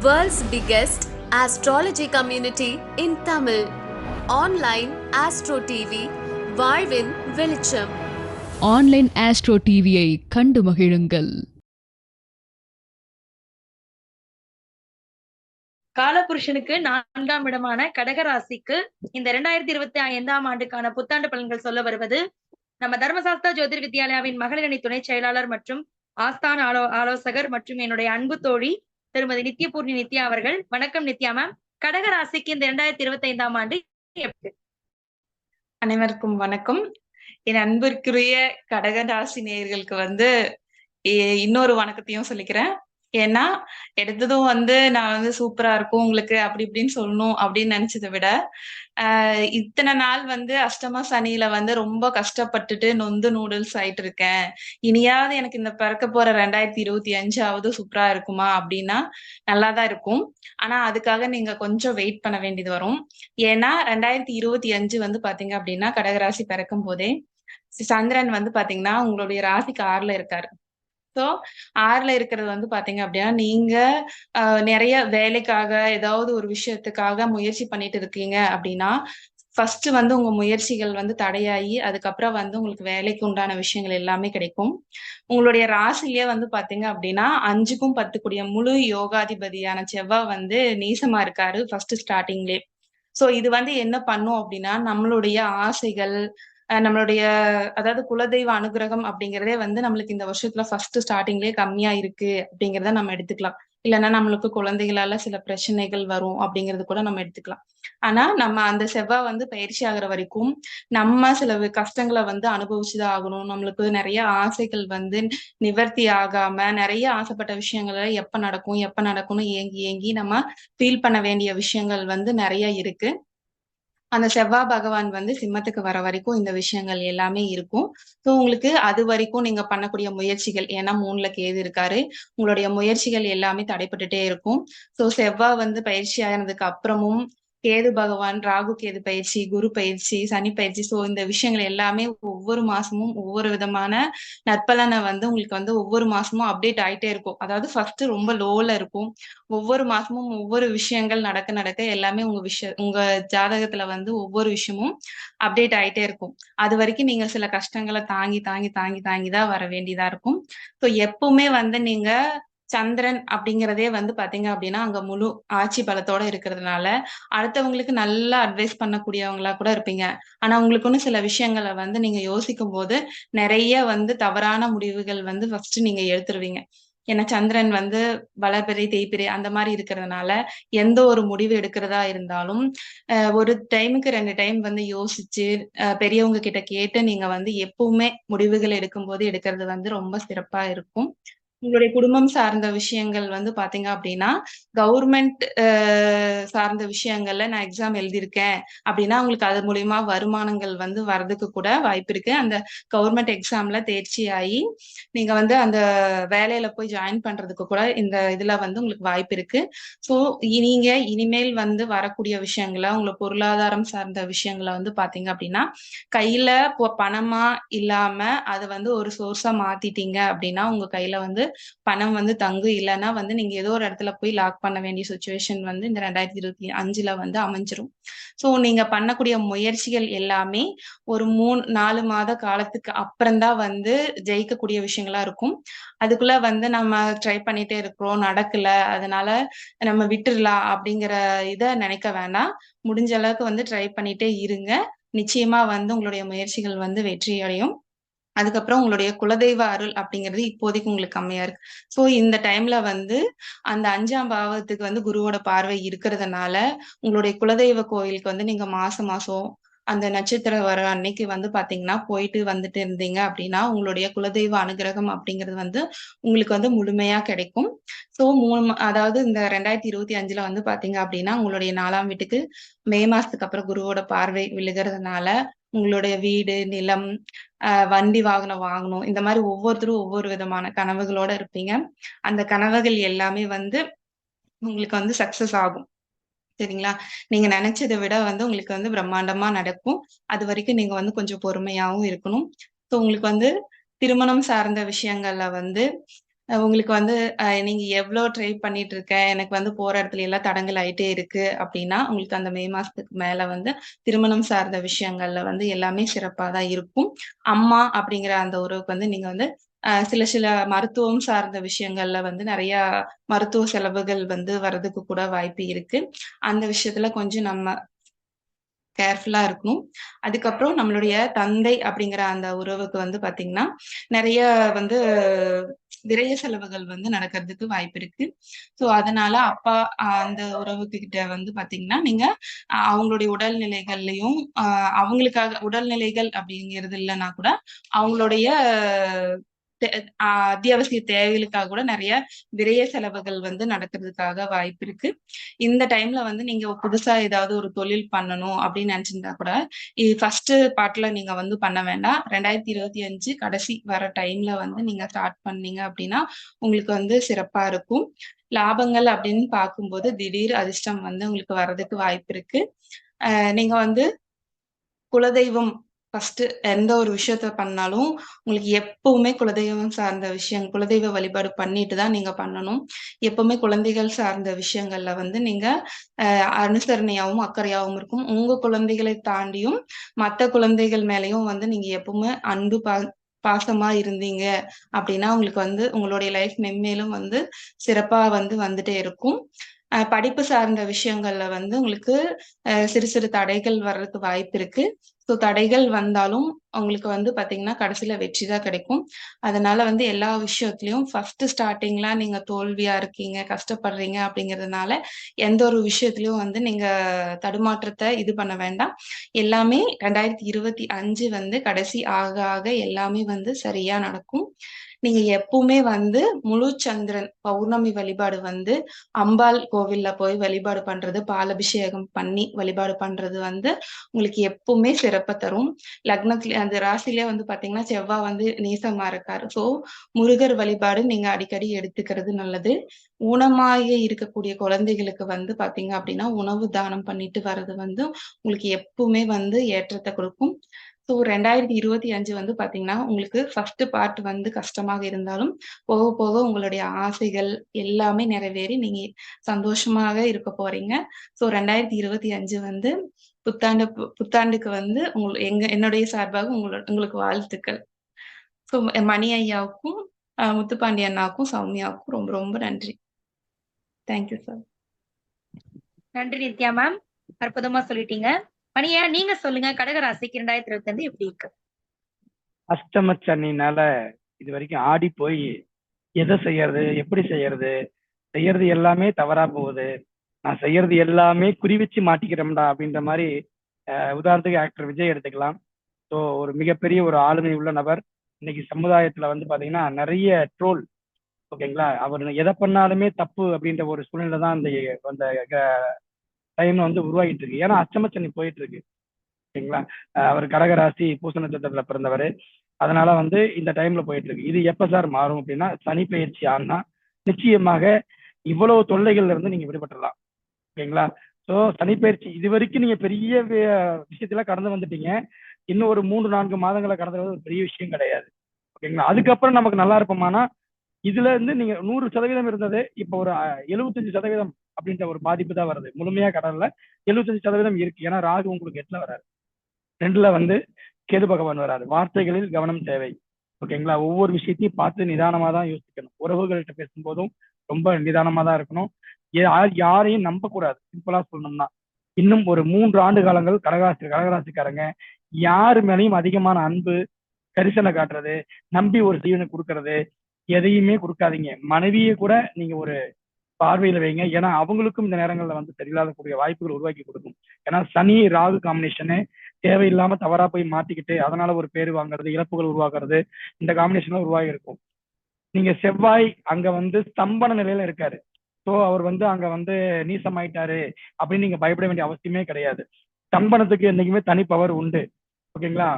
World's biggest astrology community in Tamil. Online Astro TV, வாழ்வின் வெளிச்சம் online astro டிவியை கண்டு மகிழுங்கள் காலபுருஷனுக்கு நான்காம் இடமான கடகராசிக்கு இந்த இரண்டாயிரத்தி இருபத்தி ஐந்தாம் ஆண்டுக்கான புத்தாண்டு பலன்கள் சொல்ல வருவது நம்ம தர்மசாஸ்தா ஜோதிர் வித்யாலயாவின் மகளிர் அணி துணை செயலாளர் மற்றும் ஆஸ்தான ஆலோ ஆலோசகர் மற்றும் என்னுடைய அன்பு தோழி திருமதி நித்யபூர்ணி நித்யா அவர்கள். வணக்கம் நித்யா மேம் கடகராசிக்கு இந்த இரண்டாயிரத்தி இருபத்தி ஐந்தாம் ஆண்டு எப்படி? அனைவருக்கும் வணக்கம். என் அன்பிற்குரிய கடகராசி நேயர்களுக்கு வந்து இன்னொரு வணக்கத்தையும் சொல்லிக்கிறேன். ஏன்னா எடுத்ததும் வந்து நான் வந்து சூப்பரா இருக்கும் உங்களுக்கு அப்படி இப்படின்னு சொல்லணும் அப்படின்னு நினைச்சதை விட ஆஹ் இத்தனை நாள் வந்து அஷ்டம சனியில வந்து ரொம்ப கஷ்டப்பட்டுட்டு நொந்து நூடுல்ஸ் ஆயிட்டு இருக்கேன். இனியாவது எனக்கு இந்த பிறக்க போற ரெண்டாயிரத்தி இருபத்தி அஞ்சாவது சூப்பரா இருக்குமா அப்படின்னா நல்லாதான் இருக்கும். ஆனா அதுக்காக நீங்க கொஞ்சம் வெயிட் பண்ண வேண்டியது வரும். ஏன்னா ரெண்டாயிரத்தி இருபத்தி அஞ்சு வந்து பாத்தீங்க அப்படின்னா கடகராசி பிறக்கும் போதே சந்திரன் வந்து பாத்தீங்கன்னா உங்களுடைய ராசிக்கு ஆறுல இருக்காரு. ஸோ ஆறுல இருக்கிறது வந்து பாத்தீங்க அப்படின்னா நீங்க நிறைய வேலைக்காக ஏதாவது ஒரு விஷயத்துக்காக முயற்சி பண்ணிட்டு இருக்கீங்க அப்படின்னா ஃபர்ஸ்ட் வந்து உங்க முயற்சிகள் வந்து தடையாகி அதுக்கப்புறம் வந்து உங்களுக்கு வேலைக்கு உண்டான விஷயங்கள் எல்லாமே கிடைக்கும். உங்களுடைய ராசிலேயே வந்து பாத்தீங்க அப்படின்னா அஞ்சுக்கும் பத்துக்குடிய முழு யோகாதிபதியான செவ்வாய் வந்து நீசமா இருக்காரு ஃபர்ஸ்ட் ஸ்டார்டிங்லேயே சோ இது வந்து என்ன பண்ணும் அப்படின்னா நம்மளுடைய ஆசைகள் நம்மளுடைய அதாவது குலதெய்வ அனுகிரகம் அப்படிங்கறதே வந்து நம்மளுக்கு இந்த வருஷத்துல ஃபர்ஸ்ட் ஸ்டார்டிங்லயே கம்மியா இருக்கு அப்படிங்கிறத நம்ம எடுத்துக்கலாம். இல்லைன்னா நம்மளுக்கு குழந்தைகளால சில பிரச்சனைகள் வரும் அப்படிங்கிறது கூட நம்ம எடுத்துக்கலாம். ஆனா நம்ம அந்த செவ்வாய் வந்து பயிற்சி ஆகுற வரைக்கும் நம்ம சில கஷ்டங்களை வந்து அனுபவிச்சுதான் ஆகணும். நம்மளுக்கு நிறைய ஆசைகள் வந்து நிவர்த்தி ஆகாம நிறைய ஆசைப்பட்ட விஷயங்கள் எப்ப நடக்கும் எப்ப நடக்கும்னு ஏங்கி ஏங்கி நம்ம ஃபீல் பண்ண வேண்டிய விஷயங்கள் வந்து நிறைய இருக்கு. அந்த செவ்வாய் பகவான் வந்து சிம்மத்துக்கு வர வரைக்கும் இந்த விஷயங்கள் எல்லாமே இருக்கும். ஸோ உங்களுக்கு அது வரைக்கும் நீங்க பண்ணக்கூடிய முயற்சிகள் ஏன்னா மூணுல கேது இருக்காரு. உங்களுடைய முயற்சிகள் எல்லாமே தடைப்பட்டுட்டே இருக்கும். ஸோ செவ்வாய் வந்து பயிற்சி ஆனதுக்கு அப்புறமும் கேது பகவான் ராகு கேது பயிற்சி குரு பயிற்சி சனி பயிற்சி. ஸோ இந்த விஷயங்கள் எல்லாமே ஒவ்வொரு மாசமும் ஒவ்வொரு விதமான நற்பலனை வந்து உங்களுக்கு வந்து ஒவ்வொரு மாசமும் அப்டேட் ஆயிட்டே இருக்கும். அதாவது ஃபர்ஸ்ட் ரொம்ப லோல இருக்கும். ஒவ்வொரு மாசமும் ஒவ்வொரு விஷயங்கள் நடக்க நடக்க எல்லாமே உங்க விஷய உங்க ஜாதகத்துல வந்து ஒவ்வொரு விஷயமும் அப்டேட் ஆயிட்டே இருக்கும். அது வரைக்கும் நீங்க சில கஷ்டங்களை தாங்கி தாங்கி தாங்கி தாங்கி தான் வர வேண்டியதா இருக்கும். ஸோ எப்பவுமே வந்து நீங்க சந்திரன் அப்படிங்கிறதே வந்து பாத்தீங்க அப்படின்னா அங்க முழு ஆட்சி பலத்தோட இருக்கிறதுனால அடுத்தவங்களுக்கு நல்லா அட்வைஸ் பண்ணக்கூடியவங்களா கூட இருப்பீங்க. ஆனா உங்களுக்குன்னு சில விஷயங்களை வந்து நீங்க யோசிக்கும் போது நிறைய வந்து தவறான முடிவுகள் வந்து ஃபர்ஸ்ட் நீங்க எடுத்துருவீங்க. ஏன்னா சந்திரன் வந்து வளர்பிறை தேய்பிறை அந்த மாதிரி இருக்கிறதுனால எந்த ஒரு முடிவு எடுக்கிறதா இருந்தாலும் ஒரு டைமுக்கு ரெண்டு டைம் வந்து யோசிச்சு பெரியவங்க கிட்ட கேட்டு நீங்க வந்து எப்பவுமே முடிவுகள் எடுக்கும்போது எடுக்கிறது வந்து ரொம்ப சிறப்பா இருக்கும். உங்களுடைய குடும்பம் சார்ந்த விஷயங்கள் வந்து பாத்தீங்க அப்படின்னா கவர்மெண்ட் சார்ந்த விஷயங்கள்ல நான் எக்ஸாம் எழுதியிருக்கேன் அப்படின்னா உங்களுக்கு அது மூலியமா வருமானங்கள் வந்து வர்றதுக்கு கூட வாய்ப்பு இருக்கு. அந்த கவர்மெண்ட் எக்ஸாம்ல தேர்ச்சி ஆகி நீங்க வந்து அந்த வேலையில போய் ஜாயின் பண்றதுக்கு கூட இந்த இதுல வந்து உங்களுக்கு வாய்ப்பு இருக்கு. ஸோ நீங்க இனிமேல் வந்து வரக்கூடிய விஷயங்களை உங்களை பொருளாதாரம் சார்ந்த விஷயங்களை வந்து பாத்தீங்க அப்படின்னா கையில பணமா இல்லாம அதை வந்து ஒரு சோர்ஸா மாத்திட்டீங்க அப்படின்னா உங்க கையில வந்து பணம் வந்து தங்கு இல்லைன்னா வந்து நீங்க ஏதோ ஒரு இடத்துல போய் லாக் பண்ண வேண்டிய சுச்சுவேஷன் வந்து இந்த ரெண்டாயிரத்தி இருபத்தி அஞ்சுல வந்து அமைஞ்சிரும். ஸோ நீங்க பண்ணக்கூடிய முயற்சிகள் எல்லாமே ஒரு மூணு நாலு மாத காலத்துக்கு அப்புறம்தான் வந்து ஜெயிக்கக்கூடிய விஷயங்களா இருக்கும். அதுக்குள்ள வந்து நம்ம ட்ரை பண்ணிட்டே இருக்கிறோம் நடக்கல அதனால நம்ம விட்டுறலாம் அப்படிங்கிற இதை நினைக்க வேண்டாம். முடிஞ்ச அளவுக்கு வந்து ட்ரை பண்ணிட்டே இருங்க. நிச்சயமா வந்து உங்களுடைய முயற்சிகள் வந்து வெற்றி அடையும் அதுக்கப்புறம் உங்களுடைய குலதெய்வ அருள் அப்படிங்கிறது இப்போதைக்கு உங்களுக்கு கம்மியா இருக்கு. ஸோ இந்த டைம்ல வந்து அந்த அஞ்சாம் பாவத்துக்கு வந்து குருவோட பார்வை இருக்கிறதுனால உங்களுடைய குலதெய்வ கோயிலுக்கு வந்து நீங்க மாசம் மாசம் அந்த நட்சத்திரம் வர அன்னைக்கு வந்து பாத்தீங்கன்னா போயிட்டு வந்துட்டு இருந்தீங்க அப்படின்னா உங்களுடைய குலதெய்வ அனுகிரகம் அப்படிங்கிறது வந்து உங்களுக்கு வந்து முழுமையா கிடைக்கும். சோ மூணு மா- அதாவது இந்த ரெண்டாயிரத்தி இருபத்தி அஞ்சுல வந்து பாத்தீங்க அப்படின்னா உங்களுடைய நாலாம் வீட்டுக்கு மே மாசத்துக்கு அப்புறம் குருவோட பார்வை விழுகிறதுனால உங்களுடைய வீடு நிலம் ஆஹ் வண்டி வாகனம் வாங்கணும். இந்த மாதிரி ஒவ்வொருத்தரும் ஒவ்வொரு விதமான கனவுகளோட இருப்பீங்க. அந்த கனவுகள் எல்லாமே வந்து உங்களுக்கு வந்து சக்சஸ் ஆகும். சரிங்களா? நீங்க நினைச்சதை விட வந்து உங்களுக்கு வந்து பிரம்மாண்டமா நடக்கும். அது வரைக்கும் நீங்க வந்து கொஞ்சம் பொறுமையாவும் இருக்கணும். ஸோ உங்களுக்கு வந்து திருமணம் சார்ந்த விஷயங்கள்ல வந்து உங்களுக்கு வந்து நீங்க எவ்வளோ ட்ரை பண்ணிட்டு இருக்க எனக்கு வந்து போற இடத்துல எல்லாம் தடங்கள் ஆயிட்டே இருக்கு அப்படின்னா உங்களுக்கு அந்த மே மாசத்துக்கு மேல வந்து திருமணம் சார்ந்த விஷயங்கள்ல வந்து எல்லாமே சிறப்பா தான் இருக்கும். அம்மா அப்படிங்கிற அந்த உறவுக்கு வந்து நீங்க வந்து சில சில மருத்துவம் சார்ந்த விஷயங்கள்ல வந்து நிறைய மருத்துவ செலவுகள் வந்து வர்றதுக்கு கூட வாய்ப்பு இருக்கு. அந்த விஷயத்துல கொஞ்சம் நம்ம கேர்ஃபுல்லா இருக்கணும் அதுக்கப்புறம் நம்மளுடைய தந்தை அப்படிங்கிற அந்த உறவுக்கு வந்து பாத்தீங்கன்னா நிறைய வந்து விரய செலவுகள் வந்து நடக்கிறதுக்கு வாய்ப்பு இருக்கு. ஸோ அதனால அப்பா அந்த உறவுக்கு கிட்ட வந்து பாத்தீங்கன்னா நீங்க அவங்களுடைய உடல்நிலைகள்லயும் ஆஹ் அவங்களுக்காக உடல்நிலைகள் அப்படிங்கிறது இல்லைன்னா கூட அவங்களுடைய அத்தியாவசிய தேவைகளுக்காக கூட நிறைய விரய செலவுகள் வந்து நடக்கிறதுக்காக வாய்ப்பு இருக்கு. இந்த டைம்ல வந்து நீங்க புதுசா ஏதாவது ஒரு தொழில் பண்ணணும் அப்படின்னு நினைச்சிருந்தா கூட இது ஃபர்ஸ்ட் பார்ட்ல நீங்க வந்து பண்ண வேண்டாம். ரெண்டாயிரத்தி இருபத்தி அஞ்சு கடைசி வர டைம்ல வந்து நீங்க ஸ்டார்ட் பண்ணீங்க அப்படின்னா உங்களுக்கு வந்து சிறப்பா இருக்கும். லாபங்கள் அப்படின்னு பார்க்கும்போது திடீர் அதிர்ஷ்டம் வந்து உங்களுக்கு வர்றதுக்கு வாய்ப்பு இருக்கு. நீங்க வந்து குலதெய்வம் ஃபர்ஸ்ட் எந்த ஒரு விஷயத்த பண்ணாலும் உங்களுக்கு எப்பவுமே குலதெய்வம் சார்ந்த விஷயம் குலதெய்வ வழிபாடு பண்ணிட்டு தான் நீங்க பண்ணணும். எப்பவுமே குழந்தைகள் சார்ந்த விஷயங்கள்ல வந்து நீங்க அஹ், அனுசரணையாவும் அக்கறையாகவும் இருக்கும். உங்க குழந்தைகளை தாண்டியும் மத்த குழந்தைகள் மேலயும் வந்து நீங்க எப்பவுமே அன்பு பா பாசமா இருந்தீங்க அப்படின்னா உங்களுக்கு வந்து உங்களுடைய லைஃப் மென்மேலும் வந்து சிறப்பா வந்து வந்துட்டே இருக்கும். அஹ், படிப்பு சார்ந்த விஷயங்கள்ல வந்து உங்களுக்கு அஹ், சிறு சிறு தடைகள் வர்றதுக்கு வாய்ப்பு இருக்கு. ஸோ தடைகள் வந்தாலும் உங்களுக்கு வந்து பாத்தீங்கன்னா கடைசியில வெற்றி தான் கிடைக்கும். அதனால வந்து எல்லா விஷயத்துலயும் ஃபர்ஸ்ட் ஸ்டார்டிங்ல நீங்க தோல்வியா இருக்கீங்க கஷ்டப்படுறீங்க அப்படிங்கறதுனால எந்த ஒரு விஷயத்துலயும் வந்து நீங்க தடுமாற்றத்தை இது பண்ண வேண்டாம். எல்லாமே ரெண்டாயிரத்தி இருபத்தி அஞ்சு வந்து கடைசி ஆக ஆக எல்லாமே வந்து சரியா நடக்கும். நீங்க எப்பவுமே வந்து முழு சந்திரன் பௌர்ணமி வழிபாடு வந்து அம்பாள் கோவில்ல போய் வழிபாடு பண்றது பாலபிஷேகம் பண்ணி வழிபாடு பண்றது வந்து உங்களுக்கு எப்பவுமே சிறப்பை தரும். லக்னத்துல அந்த ராசிலே வந்து பாத்தீங்கன்னா செவ்வாய் வந்து நீசமா இருக்காரு. சோ முருகர் வழிபாடு நீங்க அடிக்கடி எடுத்துக்கிறது நல்லது. ஊனமாக இருக்கக்கூடிய குழந்தைகளுக்கு வந்து பாத்தீங்க அப்படின்னா உணவு தானம் பண்ணிட்டு வர்றது வந்து உங்களுக்கு எப்பவுமே வந்து ஏற்றத்தை கொடுக்கும். ஸோ ரெண்டாயிரத்தி இருபத்தி அஞ்சு வந்து பார்த்தீங்கன்னா உங்களுக்கு ஃபர்ஸ்ட் பார்ட் வந்து கஷ்டமாக இருந்தாலும் போக போக உங்களுடைய ஆசைகள் எல்லாமே நிறைவேறி நீங்க சந்தோஷமாக இருக்க போறீங்க. ஸோ ரெண்டாயிரத்தி இருபத்தி அஞ்சு வந்து புத்தாண்டு புத்தாண்டுக்கு வந்து உங்களுக்கு எங்க என்னுடைய சார்பாக உங்களோட உங்களுக்கு வாழ்த்துக்கள். ஸோ மணி ஐயாவுக்கும் முத்துப்பாண்டி அண்ணாவுக்கும் சௌமியாவுக்கும் ரொம்ப ரொம்ப நன்றி. தேங்க்யூ சார் நன்றி நித்யா மேம் அற்புதமா சொல்லிட்டீங்க. மணியா நீங்க சொல்லுங்க. கடகராசிக்கு இரண்டாயிரத்தி இருபத்தி ஐந்து எப்படி இருக்கு? அஷ்டம சனினால இது வரைக்கும் ஆடி போய் எதை செய்யறது எப்படி செய்யறது செய்யறது எல்லாமே தவறா போகுது. நான் செய்யறது எல்லாமே குறி வச்சு மாட்டிக்கிறோம்டா அப்படின்ற மாதிரி உதாரணத்துக்கு ஆக்டர் விஜய் எடுத்துக்கலாம். ஸோ ஒரு மிகப்பெரிய ஒரு ஆளுமை உள்ள நபர். இன்னைக்கு சமுதாயத்துல வந்து பாத்தீங்கன்னா நிறைய ட்ரோல் ஓகேங்களா அவர் எதை பண்ணாலுமே தப்பு அப்படின்ற ஒரு சூழ்நிலை தான் அந்த அந்த டைம்ல வந்து உருவாகிட்டு இருக்கு. ஏன்னா அச்சமச்சனி போயிட்டு இருக்கு. ஓகேங்களா அவர் கடகராசி பூச நட்சத்திரத்துல பிறந்தவர். அதனால வந்து இந்த டைம்ல போயிட்டு இருக்கு. இது எப்ப சார் மாறும் அப்படின்னா சனி பயிற்சி ஆனா நிச்சயமாக இவ்வளவு தொல்லைகள்ல இருந்து நீங்க விடுபட்டுடலாம் ஓகேங்களா ஸோ சனி பயிற்சி இது வரைக்கும் நீங்க பெரிய விஷயத்துல கடந்து வந்துட்டீங்க. இன்னும் ஒரு மூன்று நான்கு மாதங்களை கடந்து ஒரு பெரிய விஷயம் கிடையாது. ஓகேங்களா? அதுக்கப்புறம் நமக்கு நல்லா இருப்போமானா இதுல இருந்து நீங்க நூறு சதவீதம் இருந்தது இப்போ ஒரு எழுபத்தஞ்சு சதவீதம் அப்படின்ற ஒரு பாதிப்பு தான் வருது. முழுமையா கடல்ல 75% சதவீதம் இருக்கு. ஏன்னா ராகு உங்களுக்கு எட்டுல வராரு. ரெண்டுல வந்து கேது பகவான் வராரு. வார்த்தைகளில் கவனம் தேவை. ஓகேங்களா? ஒவ்வொரு விஷயத்தையும் பார்த்து நிதானமா தான் யோசிக்கணும். உறவுகள்கிட்ட பேசும்போதும் ரொம்ப நிதானமா தான் இருக்கணும். யாரையும் நம்ப கூடாது சிம்பிளா சொல்லணும்னா. இன்னும் ஒரு மூன்று ஆண்டு காலங்கள் கடகராசி கடகராசிக்காரங்க. யாரு மேலேயும் அதிகமான அன்பு கரிசனை காட்டுறது நம்பி ஒரு ஜீவனை கொடுக்கறது எதையுமே கொடுக்காதீங்க. மனைவியை கூட நீங்க ஒரு பார்வையில வைங்க. ஏன்னா அவங்களுக்கும் இந்த நேரங்களில் வந்து சரியில்லாத கூடிய வாய்ப்புகள் உருவாக்கி கொடுக்கும். ஏன்னா சனி ராகு காம்பினேஷனு தேவையில்லாம தவறா போய் மாட்டிக்கிட்டு அதனால ஒரு பேர் வாங்குறது இழப்புகள் உருவாக்குறது இந்த காம்பினேஷன்ல உருவாகி இருக்கும். நீங்க செவ்வாய் அங்க வந்து ஸ்தம்பன நிலையில இருக்காரு. ஸோ அவர் வந்து அங்க வந்து நீசமாயிட்டாரு அப்படின்னு நீங்க பயப்பட வேண்டிய அவசியமே கிடையாது. ஸ்தம்பனத்துக்கு என்னைக்குமே தனி பவர் உண்டு. ஓகேங்களா?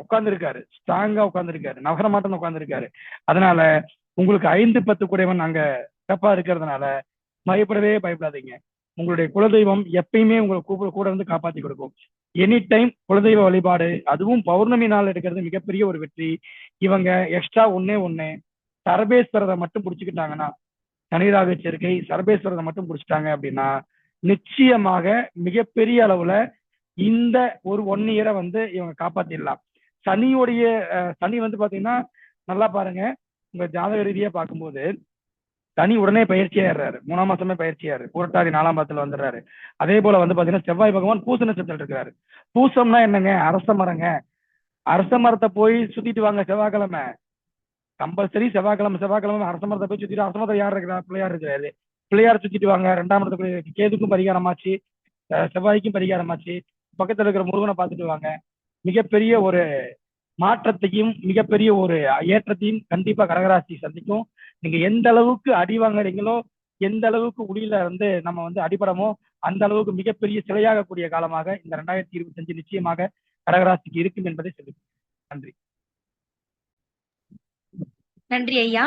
உட்காந்துருக்காரு ஸ்ட்ராங்கா உட்கார்ந்து நகரமாட்டம் நகர அதனால உங்களுக்கு ஐந்து பத்து கூடவன் அங்க சிறப்பா இருக்கிறதுனால பயப்படவே பயப்படாதீங்க. உங்களுடைய குலதெய்வம் எப்பயுமே உங்களை கூப்பிட கூட இருந்து காப்பாத்தி கொடுக்கும். எனி டைம் குலதெய்வ வழிபாடு அதுவும் பௌர்ணமி நாள் எடுக்கிறது மிகப்பெரிய ஒரு வெற்றி. இவங்க எக்ஸ்ட்ரா ஒன்னே ஒண்ணு சர்வேஸ்வரரை மட்டும் பிடிச்சிக்கிட்டாங்கன்னா சனிராக சேர்க்கை சர்வேஸ்வரரை மட்டும் பிடிச்சிட்டாங்க அப்படின்னா நிச்சயமாக மிகப்பெரிய அளவுல இந்த ஒரு ஒன் இயரை வந்து இவங்க காப்பாத்திடலாம். சனியுடைய அஹ், சனி வந்து பாத்தீங்கன்னா நல்லா பாருங்க உங்க ஜாதக ரீதியா பார்க்கும்போது சனி உடனே பயிற்சியாடுறாரு மூணாம் மாசமே பயிற்சியாரு புரட்டாதி நாலாம் பாதத்துல வந்துடுறாரு. அதே போல வந்து பாத்தீங்கன்னா செவ்வாய் பகவான் பூச நட்சத்திரம் இருக்கிறாரு. பூசம்னா என்னங்க? அரச மரங்க. அரச மரத்தை போய் சுத்திட்டு வாங்க செவ்வாய்க்கிழமை. கம்பல்சரி செவ்வாய்க்கிழமை செவ்வாய்க்கிழமை அரச மரத்தை போய் சுத்திட்டு அரச மரத்தை யார் இருக்கிறா? பிள்ளையார் இருக்கிறாரு. பிள்ளையார் சுத்திட்டு வாங்க. ரெண்டாம் இடத்துக்கு கேதுக்கும் பரிகாரமாச்சு. செவ்வாய்க்கும் பரிகாரமாச்சு. பக்கத்துல இருக்கிற முருகனை பார்த்துட்டு வாங்க. மிகப்பெரிய ஒரு மாற்றத்தையும் மிகப்பெரிய ஒரு ஏற்றத்தையும் கண்டிப்பா கடகராசி சந்திக்கும். நீங்க எந்த அளவுக்கு அடி வாங்குறீங்களோ எந்த அளவுக்கு உளியில வந்து நம்ம வந்து அடிபடமோ அந்த அளவுக்கு மிகப்பெரிய சிலையாகக்கூடிய காலமாக இந்த ரெண்டாயிரத்தி இருபத்தி அஞ்சு நிச்சயமாக கடகராசிக்கு இருக்கும் என்பதை சொல்லி நன்றி. நன்றி ஐயா.